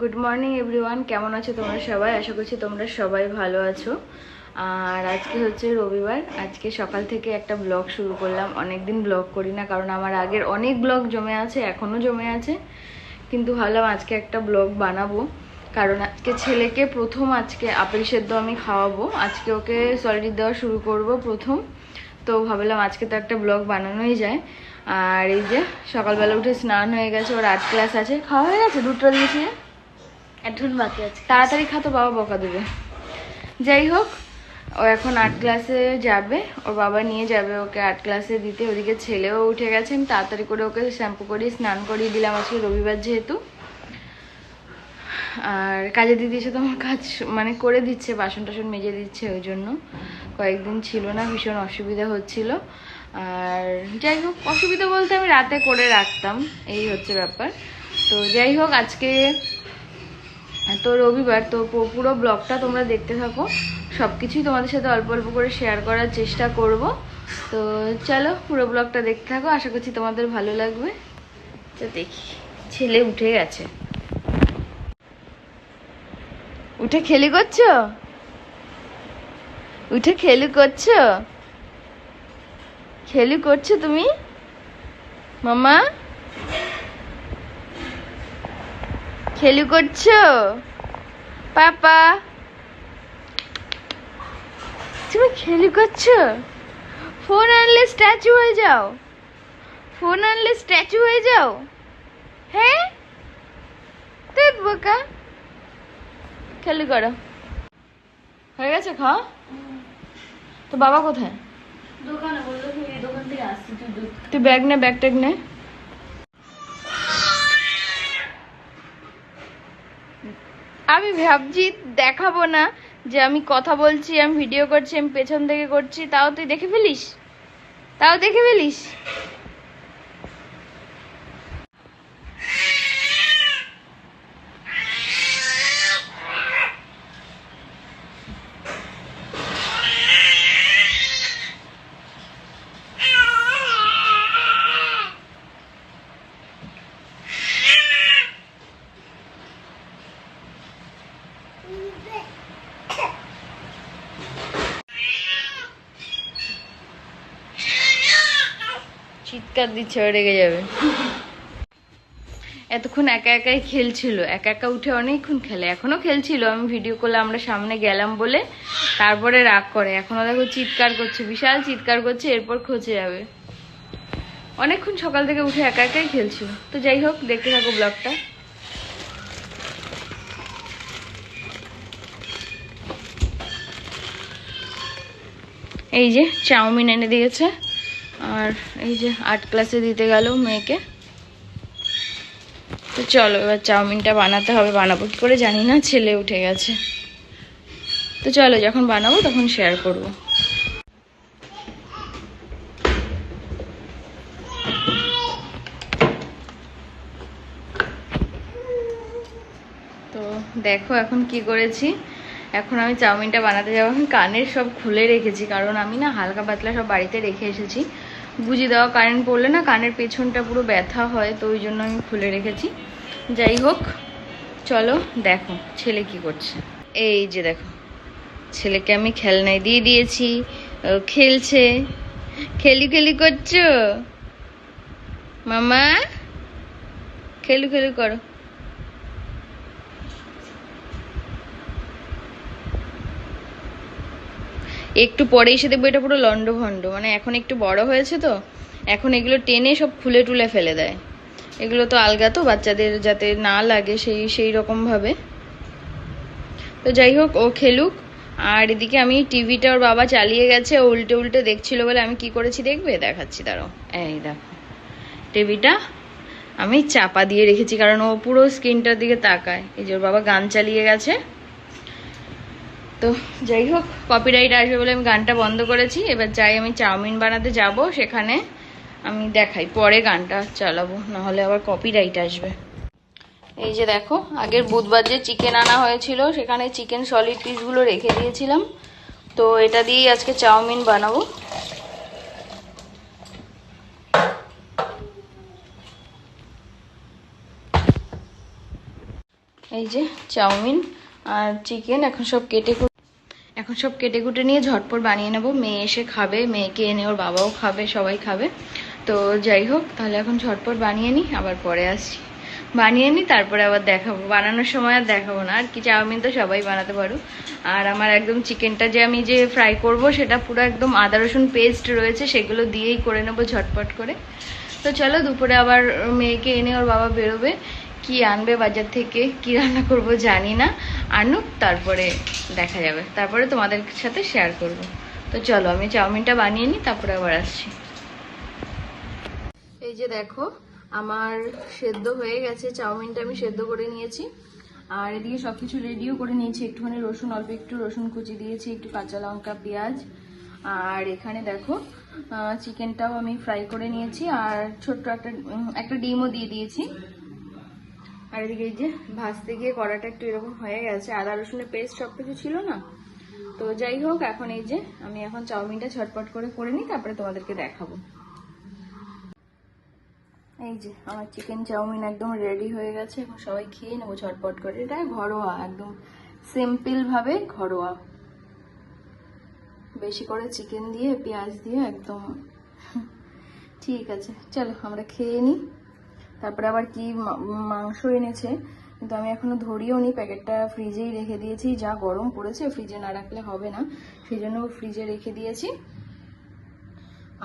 Good morning everyone কেমন আছো তোমরা সবাই? আশা করছি তোমরা সবাই ভালো আছো। আর আজকে হচ্ছে রবিবার। আজকে সকাল থেকে একটা ব্লগ শুরু করলাম। অনেক দিন ব্লগ করি না, কারণ আমার আগের অনেক ব্লগ জমে আছে, এখনও জমে আছে। কিন্তু ভাবলাম আজকে একটা ব্লগ বানাবো। কারণ আজকে ছেলেকে প্রথম আজকে আপেল সেদ্ধ আমি খাওয়াবো। আজকে ওকে সলিড দেওয়া শুরু করব প্রথম। তো ভাবলাম আজকে তো একটা ব্লগ বানানোই যায়। আর এই যে সকালবেলা উঠে স্নান হয়ে গেছে, ওর আর্ট ক্লাস আছে। খাওয়া হয়ে গেছে? দুটো দিয়েছি বাকি তাড়াতাড়ি খাতো বাবা বকা দেবে। যাই হোক, ও এখন আর্ট ক্লাসে যাবে। ওর বাবা নিয়ে যাবে ওকে আর্ট ক্লাসে দিতে। ওদিকে ছেলেও উঠে গেছে। আমি তাড়াতাড়ি করে ওকে শ্যাম্পু করিয়ে, স্নান করিয়ে দিলাম আজকে রবিবার যেহেতু। আর কাজে দিদি এসে তো আমার কাজ মানে করে দিচ্ছে, বাসন টাসন মেজে দিচ্ছে ওই জন্য। কয়েকদিন ছিল না, ভীষণ অসুবিধা হচ্ছিল। আর যাই হোক, অসুবিধা বলতে আমি রাতে করে রাখতাম। এই হচ্ছে ব্যাপার। তো যাই হোক, আজকে তো রবিবার, তো পুরো ব্লগটা তোমরা দেখতে থাকো। সব কিছুই তোমাদের সাথে অল্প অল্প করে শেয়ার করার চেষ্টা করব। তো চলো, পুরো ব্লগটা দেখতে থাকো। আশা করছি তোমাদের ভালো লাগবে। তো দেখি, ছেলে উঠে গেছে। উঠে খেলি করছ? উঠে খেলি করছ? খেলি করছ তুমি? মামা? খেলু করছ? পাপা। তুমি খেলু করছ? ফোন আনলে স্ট্যাচু হয়ে যাও। ফোন আনলে স্ট্যাচু হয়ে যাও। হ্যাঁ? তুই বোকা। খেলু করো। হয়ে গেছে খাওয়া তো বাবা কোথায়? দোকানে বলল দোকান থেকে আসছি তুই ব্যাগ নে ব্যাগ ট্যাগ নে। আমি ভাবছি দেখাবো না যে আমি কথা বলছি, আমি ভিডিও করছি, আমি পেছন থেকে করছি, তাও তুই দেখে ফেলিস? তাও দেখে ফেলিস? চিৎকার দিচ্ছে রেগে যাবে। এতক্ষণ একা একাই খেলছিল, একা একা উঠে অনেকক্ষণ খেলে। এখনও খেলছিল, আমি ভিডিও করলে আমরা সামনে গেলাম বলে। তারপরে রাগ করে। এখনও দেখো চিৎকার করছে, বিশাল চিৎকার করছে, এরপর খোঁজে যাবে। অনেকক্ষণ সকাল থেকে উঠে একা একাই খেলছিল। তো যাই হোক, দেখতে থাকো ব্লগটা। এই যে, চাউমিন এনে দিয়েছে। আর এই যে আর্ট ক্লাসে দিতে গেল মেয়েকে। তো চলো, এবার চাউমিনটা বানাতে হবে। বানাবো কি করে জানি না, ছেলে উঠে গেছে। তো চলো, যখন বানাবো তখন শেয়ার করব। তো দেখো এখন কি করেছি। এখন আমি চাউমিনটা বানাতে যাব। এখন কানের সব খুলে রেখেছি, কারণ আমি না হালকা পাতলা সব বাড়িতে রেখে এসেছি। বুঝি দেওয়া, কারেন্ট পড়লে না কানের পেছনটা পুরো ব্যথা হয়, তো ওই জন্য আমি খুলে রেখেছি। যাই হোক, চলো দেখো ছেলে কি করছে। এই যে দেখো, ছেলেকে আমি খেলনায় দিয়ে দিয়েছি খেলছে। খেলি খেলি করছ? মামা? খেলু খেলু করো। একটু পরে এসে দেখব এটা পুরো লন্ড ভন্ড মানে এখন একটু বড় হয়েছে তো, এখন এগুলো টেনে সব খুলে টুলে ফেলে দেয়। এগুলো তো আলগা তো, বাচ্চাদের যাতে না লাগে সেই সেই রকম ভাবে। তো যাই হোক, ও খেলুক। আর এদিকে আমি টিভিটা ওর বাবা চালিয়ে গেছে উল্টে উল্টে দেখছিল বলে আমি কি করেছি দেখবে? দেখাচ্ছি, দাঁড়াও। এই দেখো, টিভিটা আমি চাপা দিয়ে রেখেছি, কারণ ও পুরো স্ক্রিনটার দিকে তাকায়। এই যে ওর বাবা গান চালিয়ে গেছে। তো যাই হোক কপিরাইট আসবে বলে আমি গানটা বন্ধ করেছি। এবার যাই আমি চাউমিন বানাতে যাব, সেখানে আমি দেখাই। পরে গানটা চালাবো, নাহলে আবার কপিরাইট আসবে। এই যে দেখো, আগের বুধবার যে চিকেন আনা হয়েছিল, সেখানে চিকেন সলিড পিসগুলো রেখে দিয়েছিলাম। তো এটা দিয়েই আজকে চাউমিন বানাবো। এই যে চাউমিন। আর চিকেন এখন সব কেটে এখন সব কেটে কুটে নিয়ে ঝটপট বানিয়ে নেব। মেয়ে এসে খাবে, মেয়েকে এনে ওর বাবাও খাবে, সবাই খাবে। তো যাই হোক, তাহলে এখন ঝটপট বানিয়ে নিই আবার পরে আসছি। বানিয়ে নিই তারপরে আবার দেখাবো। বানানোর সময় আর দেখাবো না। আর কি চাউমিন তো সবাই বানাতে পারো। আর আমার একদম চিকেনটা যে আমি যে ফ্রাই করব, সেটা পুরো একদম আদা, রসুন পেস্ট রয়েছে, সেগুলো দিয়েই করে নেব ঝটপট করে। তো চলো, দুপুরে আবার মেয়েকে এনে ওর বাবা বেরোবে। কি আনবে বাজার থেকে, কি রান্না করব জানি না। আনুক, তারপরে দেখা যাবে। তারপরে তোমাদের সাথে শেয়ার করব। তো চলো, আমি চাউমিনটা বানিয়ে নিই, তারপরে আবার আসছি। এই যে দেখো, আমার সেদ্ধ হয়ে গেছে। চাউমিনটা আমি সেদ্ধ করে নিয়েছি। আর এদিকে সব কিছু রেডিও করে নিয়েছি। একটুখানি রসুন, অল্প একটু রসুন কুচি দিয়েছি, একটু কাঁচা লঙ্কা, পেঁয়াজ। আর এখানে দেখো চিকেনটাও আমি ফ্রাই করে নিয়েছি। আর ছোট্ট একটা একটা ডিমও দিয়ে দিয়েছি। আর এদিকে এই যে ভাজতে গিয়ে কড়াটা একটু এরকম হয়ে গেছে। আদা, রসুনের পেস্ট সব কিছু ছিল না? তো যাই হোক, এখন এই যে আমি এখন চাউমিনটা ঝটপট করে করে নিই, তারপরে তোমাদেরকে দেখাবো। এই যে আমার চিকেন চাউমিন একদম রেডি হয়ে গেছে, এখন সবাই খেয়ে নেব ঝটপট করে। এটা ঘরোয়া, একদম সিম্পল ভাবে ঘরোয়া। বেশি করে চিকেন দিয়ে, পেঁয়াজ দিয়ে একদম। ঠিক আছে, চলো আমরা খেয়ে নিই। তারপরে আবার কি মাংস এনেছে। কিন্তু আমি এখনও ধরিও নি, প্যাকেটটা ফ্রিজেই রেখে দিয়েছি। যা গরম পড়েছে, ফ্রিজে না রাখলে হবে না। সেই জন্য ফ্রিজে রেখে দিয়েছি।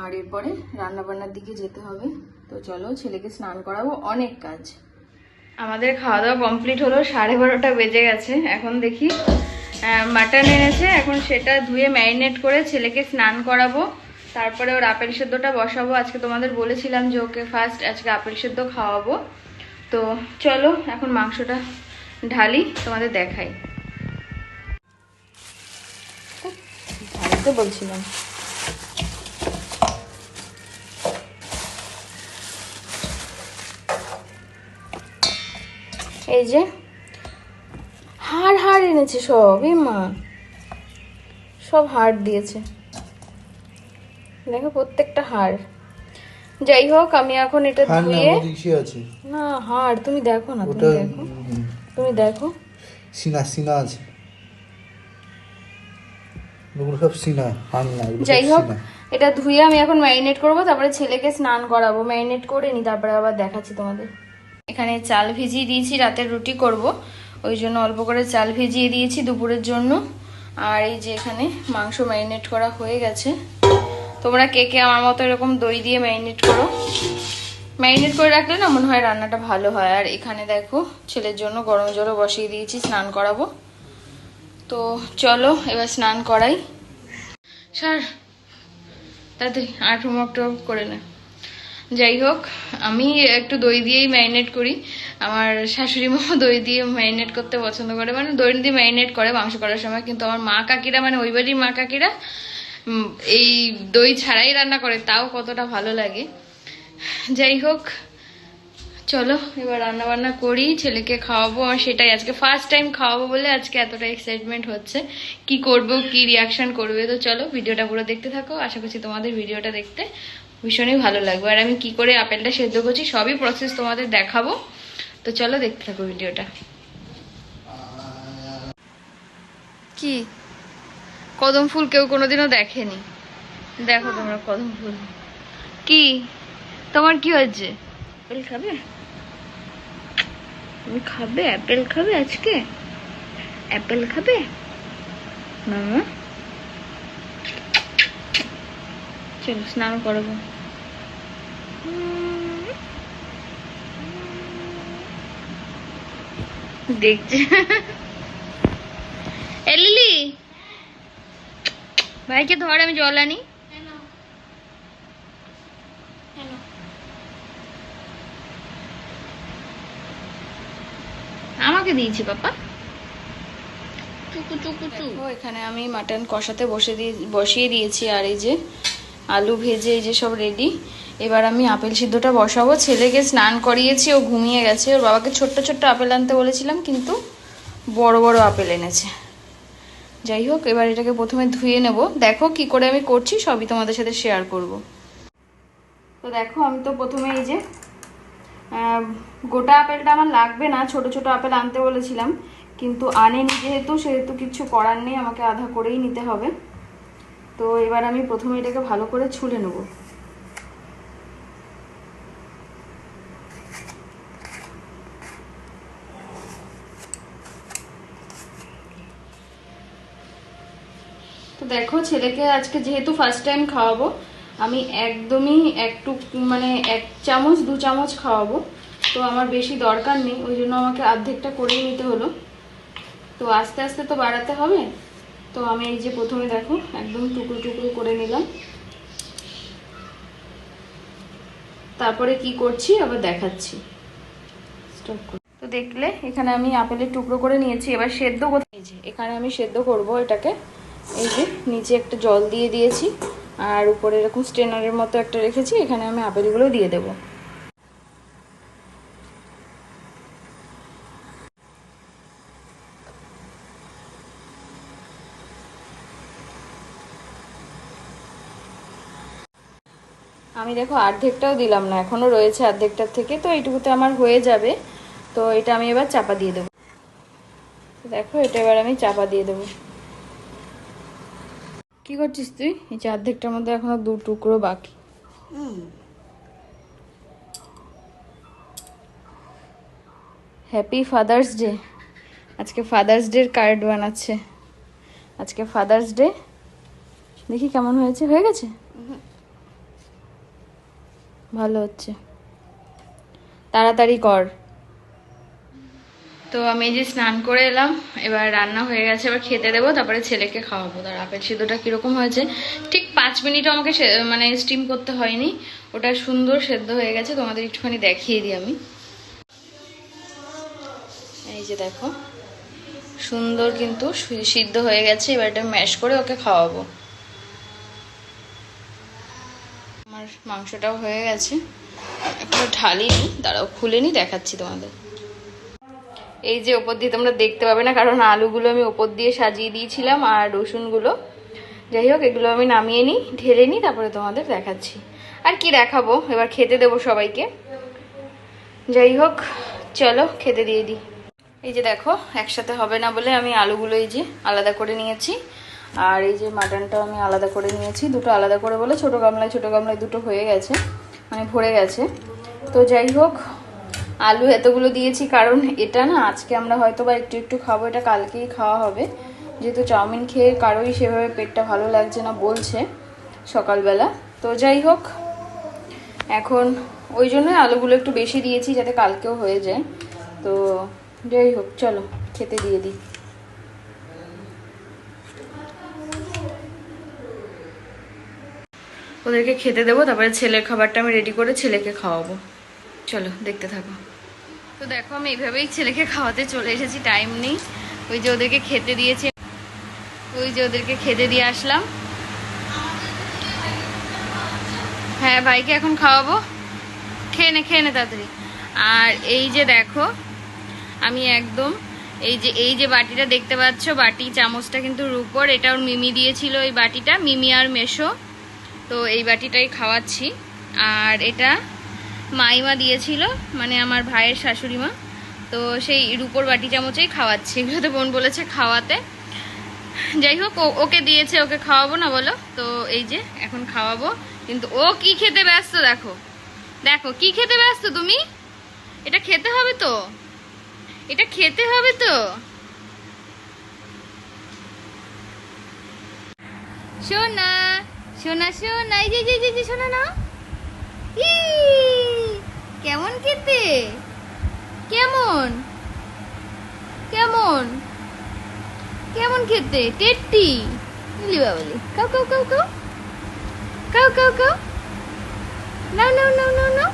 আর এরপরে রান্না বান্নার দিকে যেতে হবে। তো চলো ছেলেকে স্নান করাবো, অনেক কাজ। আমাদের খাওয়া দাওয়া কমপ্লিট হলো, সাড়ে বারোটা বেজে গেছে। এখন দেখি মাটন এনেছে। এখন সেটা ধুয়ে ম্যারিনেট করে ছেলেকে স্নান করাবো। তারপরে ওর আপেল সেদ্ধটা বসাবো। আজকে তোমাদের বলেছিলাম যে ওকে ফার্স্ট আজকে আপেল সেদ্ধ খাওয়াবো। তো চলো, এখন মাংসটা ঢালি, তোমাদের দেখাই। বলছিলাম। এই যে, হাড় হাড় এনেছে সব এ মা। সব হাড় দিয়েছে। দেখো প্রত্যেকটা হাড় যাই হোক আমি এখন এটা ধুয়ে না হাড় তুমি দেখো না তুমি দেখো। তুমি দেখো। সিনা সিনা আছে। সব সিনা হার না যাই হোক এটা ধুয়ে আমি এখন ম্যারিনেট করব তারপরে ছেলেকে স্নান করাবো। ম্যারিনেট করে নি তারপরে আবার দেখাচ্ছি তোমাদের। এখানে চাল ভিজিয়ে দিয়েছি রাতের রুটি করব। ওই জন্য অল্প করে চাল ভিজিয়ে দিয়েছি দুপুরের জন্য। আর এই যে এখানে মাংস ম্যারিনেট করা হয়ে গেছে। তোমরা কে কে আমার মতো এরকম দই দিয়ে ম্যারিনেট করো? ম্যারিনেট করে রাখলে না মনে হয় রান্নাটা ভালো হয়। আর এখানে দেখো, ছেলের জন্য গরম জলও বসিয়ে দিয়েছি, স্নান করাবো। তো চলো, এবার স্নান করাই। স্যার, তাড়াতাড়ি আট হোমওয়ার্ক করে না। যাই হোক, আমি একটু দই দিয়েই ম্যারিনেট করি। আমার শাশুড়ি মা দই দিয়ে ম্যারিনেট করতে পছন্দ করে। মানে দই দিয়ে ম্যারিনেট করে মাংস করার সময়। কিন্তু আমার মা কাকিরা মানে ওই বাড়ির মা কাকিরা এই দই ছাড়াই রান্না করে, তাও কতটা ভালো লাগে। যাই হোক, চলো, এবার রান্না বান্না করি, ছেলেকে খাওয়াবো, আর সেটাই আজকে ফার্স্ট টাইম খাওয়াবো বলে আজকে এতটা এক্সাইটমেন্ট হচ্ছে। কি করব, কি রিয়াকশন করবে, তো চলো, ভিডিওটা পুরো দেখতে থাকো। আশা করছি তোমাদের ভিডিওটা দেখতে ভীষণই ভালো লাগবে। আর আমি কি করে আপেলটা সেদ্ধ করছি, সবই প্রসেস তোমাদের দেখাবো। তো চলো, দেখতে থাকো ভিডিওটা। কি? কদম ফুল কেউ কোনোদিনও দেখেনি। দেখো তোমরা কদম ফুল। কি? তোমার কি হয়েছে? আপেল খাবে? তুমি খাবে? অ্যাপেল খাবে আজকে? অ্যাপেল খাবে? মামা চলো স্নান করব। দেখছে এ লিলি ভাইকে ধর আমি জল আনি। আমাকে দিয়েছি পাপা। দেখো, এখানে আমি মাটন কষাতে বসে দিয়ে বসিয়ে দিয়েছি আর এই যে আলু ভেজে এই যে সব রেডি এবার আমি আপেল সিদ্ধটা বসাবো। ছেলেকে স্নান করিয়েছি ও ঘুমিয়ে গেছে। ওর বাবাকে ছোট্ট ছোট্ট আপেল আনতে বলেছিলাম কিন্তু বড় বড় আপেল এনেছে। যাই হোক, এবার এটাকে প্রথমে ধুয়ে নেব। দেখো কি করে আমি করছি, সবই তোমাদের সাথে শেয়ার করব। তো দেখো, আমি তো প্রথমে এই যে গোটা আপেলটা আমার লাগবে না, ছোট ছোট আপেল আনতে বলেছিলাম, কিন্তু আনেনি যেহেতু, সেহেতু কিছু করার নেই, আমাকে আধা করেই নিতে হবে। তো এবার আমি প্রথমে এটাকে ভালো করে ছুলে নেব। দেখো, ছেলেকে আজকে যেহেতু ফার্স্ট টাইম খাওয়াবো, আমি একদমই একটু মানে এক চামচ, দু চামচ খাওয়াবো। তো আমার বেশি দরকার নেই, ওই জন্য আমাকে অর্ধেকটা করেই নিতে হলো। তো আস্তে আস্তে তো বাড়াতে হবে। তো আমি এই যে প্রথমে দেখো, একদম টুকরো টুকরো করে নিলাম। তারপরে কি করছি, আবার দেখাচ্ছি। তো দেখলে, এখানে আমি আপেলের টুকরো করে নিয়েছি, এবার সেদ্ধ এই এখানে আমি সেদ্ধ করব এটাকে। এই যে, নিচে একটা জল দিয়ে দিয়েছি, আর উপরে এরকম স্টেনারের মতো একটা রেখেছি, এখানে আমি আপেলগুলো দিয়ে দেবো। আমি দেখো, অর্ধেকটাও দিলাম না এখনও রয়েছে অর্ধেকটার থেকে, তো এইটুকুতে আমার হয়ে যাবে, তো এটা আমি এবার চাপা দিয়ে দেবো। দেখো, এটা এবার আমি চাপা দিয়ে দেবো। কি করছিস তুই? এই যে অর্ধেকটার মধ্যে এখনও দু টুকরো বাকি। হ্যাপি ফাদার্স ডে আজকে ফাদার্স ডের কার্ড বানাচ্ছে। আজকে ফাদার্স ডে দেখি কেমন হয়েছে। হয়ে গেছে? ভালো হচ্ছে। তাড়াতাড়ি কর। তো আমি এই যে স্নান করে এলাম, এবার রান্না হয়ে গেছে, এবার খেতে দেবো, তারপরে ছেলেকে খাওয়াবো। তার আপেল সিদ্ধটা কীরকম হয়েছে, ঠিক পাঁচ মিনিটও আমাকে মানে স্টিম করতে হয়নি। ওটা সুন্দর সেদ্ধ হয়ে গেছে, তোমাদের একটুখানি দেখিয়ে দিই আমি। এই যে দেখো, সুন্দর কিন্তু সিদ্ধ হয়ে গেছে, এবার এটা ম্যাশ করে ওকে খাওয়াবো। আমার মাংসটাও হয়ে গেছে, এখনও ঢালিনি, দাঁড়াও, খুলে নি, দেখাচ্ছি তোমাদের। এই যে ওপর দিয়ে তোমরা দেখতে পাবে না, কারণ আলুগুলো আমি ওপর দিয়ে সাজিয়ে দিয়েছিলাম আর রসুনগুলো। যাই হোক, এগুলো আমি নামিয়ে নিই, ঢেলে নিই, তারপরে তোমাদের দেখাচ্ছি। আর কি দেখাবো? এবার খেতে দেবো সবাইকে। যাই হোক, চলো খেতে দিয়ে দিই। এই যে দেখো, একসাথে হবে না বলে আমি আলুগুলো এই যে আলাদা করে নিয়েছি। আর এই যে মাটনটাও আমি আলাদা করে নিয়েছি, দুটো আলাদা করে বলে ছোটো গামলায় ছোটো গামলায় দুটো হয়ে গেছে মানে ভরে গেছে। তো যাই হোক আলু এতগুলো দিয়েছি, কারণ এটা না, আজকে আমরা হয়তো বা একটু একটু খাব, এটা কালকেই খাওয়া হবে। যেহেতু চাউমিন খেয়ে কারোই সেভাবে পেটটা ভালো লাগছে না বলছে সকালবেলা। তো যাই হোক, এখন ওই জন্যই আলুগুলো একটু বেশি দিয়েছি যাতে কালকেও হয়ে যায়। তো যাই হোক, চলো, খেতে দিয়ে দিই। ওদেরকে খেতে দেবো, তারপরে ছেলের খাবারটা আমি রেডি করে ছেলেকে খাওয়াবো। চলো, দেখতে থাকো। তো দেখো, আমি এইভাবেই ছেলেকে খাওয়াতে চলে এসেছি টাইম নেই। ওই যে ওদেরকে খেতে দিয়েছে। ওই যে ওদেরকে খেতে দিয়ে আসলাম। হ্যাঁ ভাইকে এখন খাওয়াবো। খেয়ে নে খেয়ে নে তাড়াতাড়ি। আর এই যে দেখো, আমি একদম এই যে এই যে বাটিটা দেখতে পাচ্ছ, বাটি চামচটা কিন্তু রুপোর, এটা ওর মিমি দিয়েছিল এই বাটিটা, মিমি আর মেশো। তো এই বাটিটাই খাওয়াচ্ছি। আর এটা মাইমা দিয়েছিল মানে আমার ভাইয়ের শাশুড়ি মা। তো সেই রূপোর বাটি চামচেই খাওয়াচ্ছি। এগুলোতে বোন বলেছে খাওয়াতে। যাই হোক ওকে দিয়েছে ওকে খাওয়াবো না বলো। তো এই যে এখন খাওয়াবো। কিন্তু ও কি খেতে ব্যস্ত দেখো। দেখো কি খেতে ব্যস্ত তুমি? এটা খেতে হবে তো। এটা খেতে হবে তো। সোনা সোনা সোনা। এই যে যে, সোনা না ই, কেমন খেতে কেমন? কেমন? কেমন খেতে টেট্টি? Lily Bubbly. কাউ কাউ কাউ কাউ। কাউ কাউ কাউ। নাও নাও নাও নাও নাও।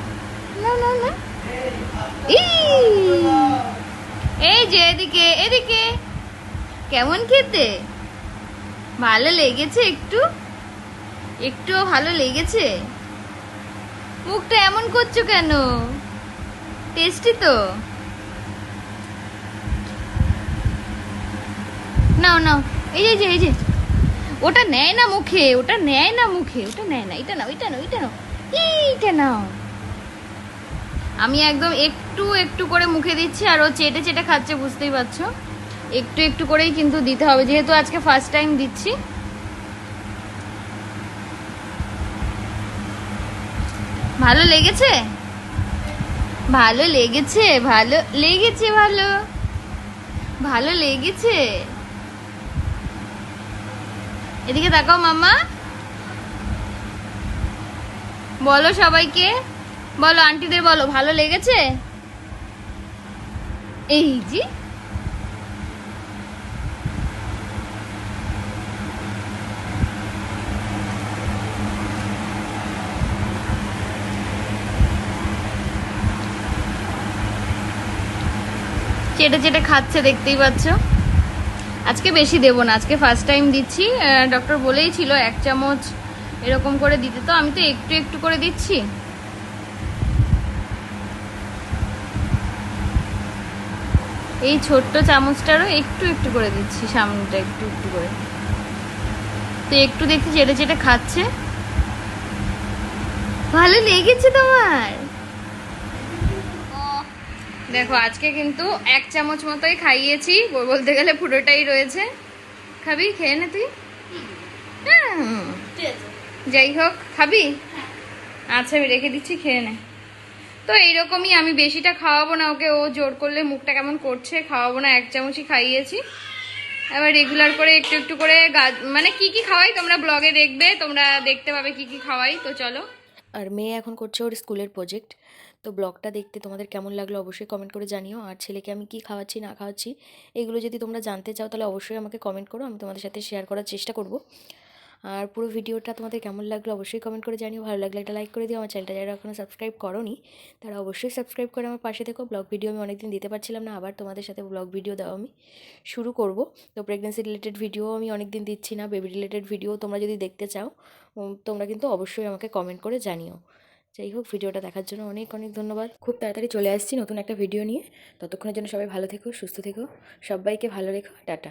নাও নাও নাও। এই যে এদিকে এদিকে। কেমন খেতে ভালো লেগেছে একটু? একটু ভালো লেগেছে? মুখটা এমন করছ কেন? টেস্টি তো। নাও নাও। এই যে এই যে ওটা নেয় না মুখে, ওটা নেয় না মুখে, ওটা নেয় না। এটা নাও এটা নাও এটা নাও। এইটা নাও। আমি একদম একটু একটু করে মুখে দিচ্ছি আর ও চেটে চেটে খাচ্ছে, বুঝতেই পারছ? একটু একটু করেই কিন্তু দিতে হবে, যেহেতু আজকে ফার্স্ট টাইম দিচ্ছি। ভালো লেগেছে? ভালো লেগেছে ভালো লেগেছে, ভালো। ভালো লেগেছে। এদিকে তাকাও মামা বলো সবাইকে। বলো আন্টিদের বলো, ভালো লেগেছে? এই জি চেটে চেটে খাচ্ছে, দেখতেই পাচ্ছ। আজকে বেশি দেবো না, আজকে ফার্স্ট টাইম দিচ্ছি। ডক্টর বলেই ছিল এক চামচ এরকম করে দিতে। তো আমি তো একটু একটু করে দিচ্ছি। এই ছোট্ট চামচটারও একটু একটু করে দিচ্ছি, সামনেটা একটু একটু করে। তো একটু দেখছি, চেটে চেটে খাচ্ছে। ভালো লেগেছে তোমার? দেখো আজকে কিন্তু এক চামচ মতোই খাইয়েছি। বলতে গেলে পুরোটাই রয়েছে। খাবি? খেয়ে নে তুই? যাই হোক খাবি? আচ্ছা আমি রেখে দিচ্ছি খেয়ে নে। তো এইরকমই আমি বেশিটা খাওয়াবো না ওকে ও জোর করলে মুখটা কেমন করছে খাওয়াবো না এক চামচই খাইয়েছি। এবার রেগুলার করে একটু একটু করে গাছ মানে কি কি খাওয়াই তোমরা ব্লগে দেখবে তোমরা দেখতে পাবে কি কি খাওয়াই তো চলো। আর মেয়ে এখন করছে ওর স্কুলের প্রজেক্ট তো ব্লগটা দেখতে তোমাদের কেমন লাগল অবশ্যই কমেন্ট করে জানিও। আর ছেলেকে আমি কি খাওয়াচ্ছি, না খাওয়াচ্ছি, এগুলো যদি তোমরা জানতে চাও তাহলে অবশ্যই আমাকে কমেন্ট করো, আমি তোমাদের সাথে শেয়ার করার চেষ্টা করব। আর পুরো ভিডিওটা তোমাদের কেমন লাগল অবশ্যই কমেন্ট করে জানিও। ভালো লাগলে একটা লাইক করে দিও। আমার চ্যানেলটা যারা এখনও সাবস্ক্রাইব করোনি, তারা অবশ্যই সাবস্ক্রাইব করে আমার পাশে থেকো। ব্লগ ভিডিও আমি অনেকদিন দিতে পারছিলাম না, আবার তোমাদের সাথে ব্লগ ভিডিও দেওয়া আমি শুরু করব। তো প্রেগনেন্সি রিলেটেড ভিডিও আমি অনেকদিন দিচ্ছি না বেবি রিলেটেড ভিডিও তোমরা যদি দেখতে চাও তোমরা কিন্তু অবশ্যই আমাকে কমেন্ট করে জানিও। যাই হোক, ভিডিওটা দেখার জন্য অনেক অনেক ধন্যবাদ। খুব তাড়াতাড়ি চলে আসছি নতুন একটা ভিডিও নিয়ে। ততক্ষণের জন্য সবাই ভালো থেকো, সুস্থ থেকো। সবাইকে ভালো রেখো। টাটা।